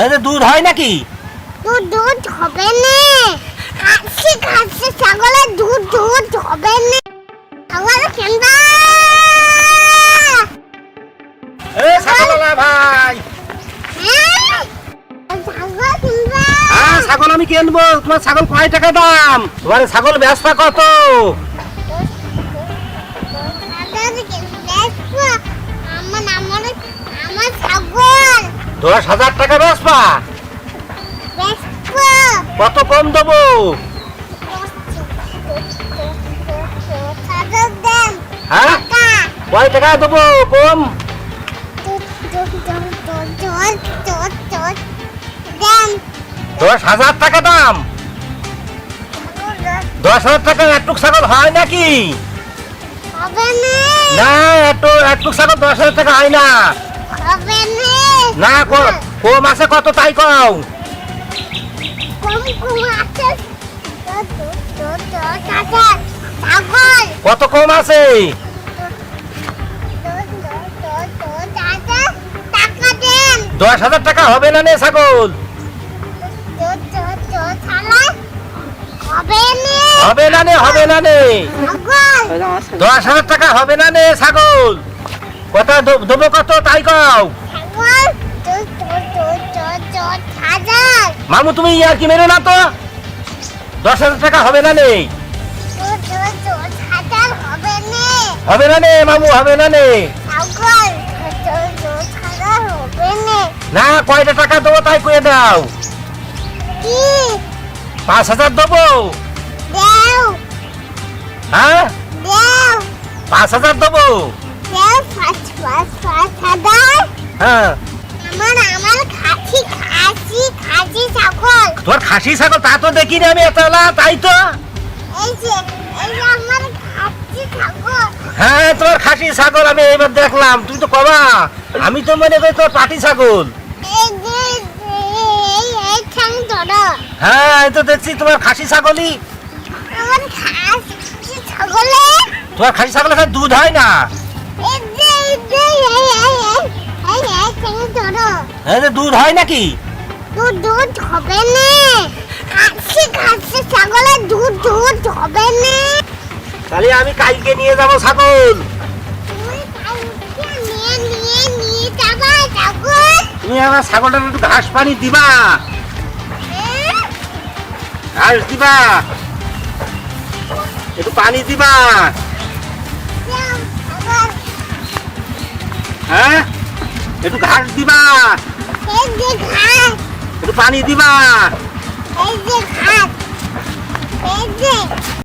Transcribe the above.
এই যে দুধ হয় নাকি? দুধ দুধ হবে না। খাচ্ছে খাচ্ছে ছাগলের দুধ দুধ হবে না। ছাগল কেন্দা এ ছাগলওয়ালা ভাই। হ্যাঁ ছাগল হ্যাঁ ছাগল আমি কিনবো। তোমার ছাগল কয় টাকা দাম? তোমার ছাগল ব্যবসা কত? দশ হাজার টাকা বেচবা। কত কম দেবো? হ্যাঁ? কয় টাকা দেবো কম? দশ হাজার টাকা দাম। দশ হাজার টাকা একটুক ছাগল হয় নাকি? না। একটু একটুক ছাগল দশ হাজার টাকা হয় না। না কম আছে কত তাই কও। কত কম আছে দশ হাজার টাকা হবে না নে ছাগল? হবে না নে, হবে না নে। দশ হাজার টাকা হবে না নে ছাগল? দে- দেবো কত তাই কও ছাগল তো তো তো তো তো হাজার মামু তুমি ইয়ার কি মেরো না তো? দশ হাজার টাকা হবে না নে তো তো তো হাজার হবে না। নে মামু হবে না নে। না কয়টা টাকা দেবো তাই কয়ে দাও। পাঁচ হাজার দেবো। হ্যাঁ? পাঁচ হাজার দেবো। হ্যাঁ আমার আমার খাসি খাসি খাসি ছাগল তোর খাসি ছাগল তা তো দেখি না আমি এতলা তাই তো? এই যে এই যে আমার খাসি ছাগল। হ্যাঁ তোর খাসি ছাগল আমি এবার দেখলাম তুই তো কবা আমি তো মনে করি তোর পাটি ছাগল। হ্যাঁ এই তো দেখছি তোমার খাসি ছাগলই। খাসি ছাগলে? তোমার খাসি ছাগলের কাছে দুধ হয় না? দুধ হয় নাকি? দুধ দুধ হবে না। ছাগলের দুধ দুধ হবে না। তাহলে আমি কালকে নিয়ে যাব ছাগল। তুমি আমার ছাগলটার একটু ঘাস পানি দিবা। হ্যাঁ? ঘাস দিবা। একটু পানি দিবা। হ্যাঁ? একটু ঘাস দিবা। ঘাস। পানি দিবা।